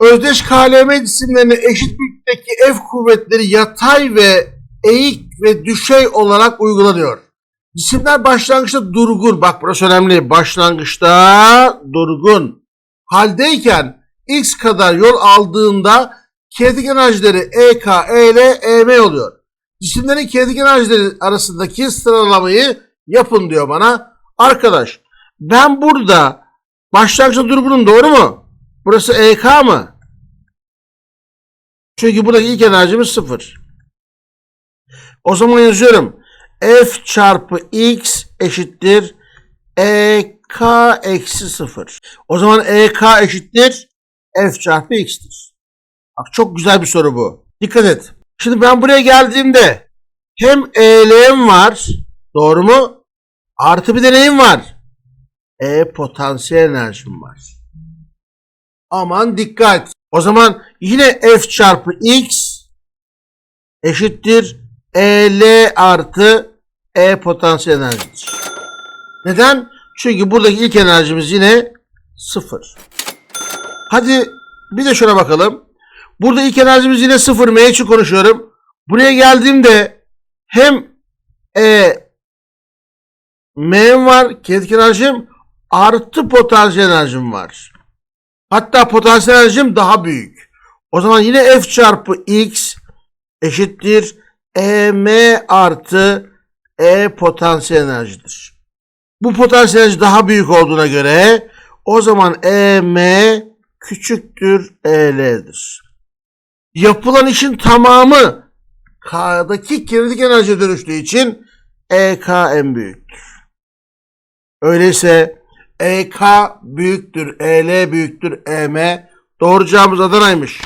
Özdeş KLM cisimlerine eşit büyüklükteki F kuvvetleri yatay ve eğik ve düşey olarak uygulanıyor. Cisimler başlangıçta durgun, bak burası önemli, başlangıçta durgun haldeyken x kadar yol aldığında kinetik enerjileri EK, EL, EM oluyor. Cisimlerin kinetik enerjileri arasındaki sıralamayı yapın diyor bana. Arkadaş ben burada başlangıçta durgunum doğru mu? Burası EK mı? Çünkü buradaki ilk enerjimiz sıfır. O zaman yazıyorum. F çarpı X eşittir EK eksi sıfır. O zaman EK eşittir F çarpı X'tir. Bak çok güzel bir soru bu. Dikkat et. Şimdi ben buraya geldiğimde hem EL'm var. Doğru mu? Artı bir de neyim var? E potansiyel enerjim var. Aman dikkat. O zaman yine F çarpı X eşittir EL artı E potansiyel enerjidir. Neden? Çünkü buradaki ilk enerjimiz yine sıfır. Hadi bir de şuna bakalım. Burada ilk enerjimiz yine sıfır. M için konuşuyorum. Buraya geldiğimde hem E M var. Kinetik enerjim artı potansiyel enerjim var. Hatta potansiyel enerjim daha büyük. O zaman yine F çarpı X eşittir EM artı E potansiyel enerjidir. Bu potansiyel enerji daha büyük olduğuna göre o zaman EM küçüktür EL'dir. Yapılan işin tamamı K'daki kinetik enerji dönüştüğü için EK en büyüktür. Öyleyse EK büyüktür, EL büyüktür, EM. Doğru cevabımız Adana'ymış.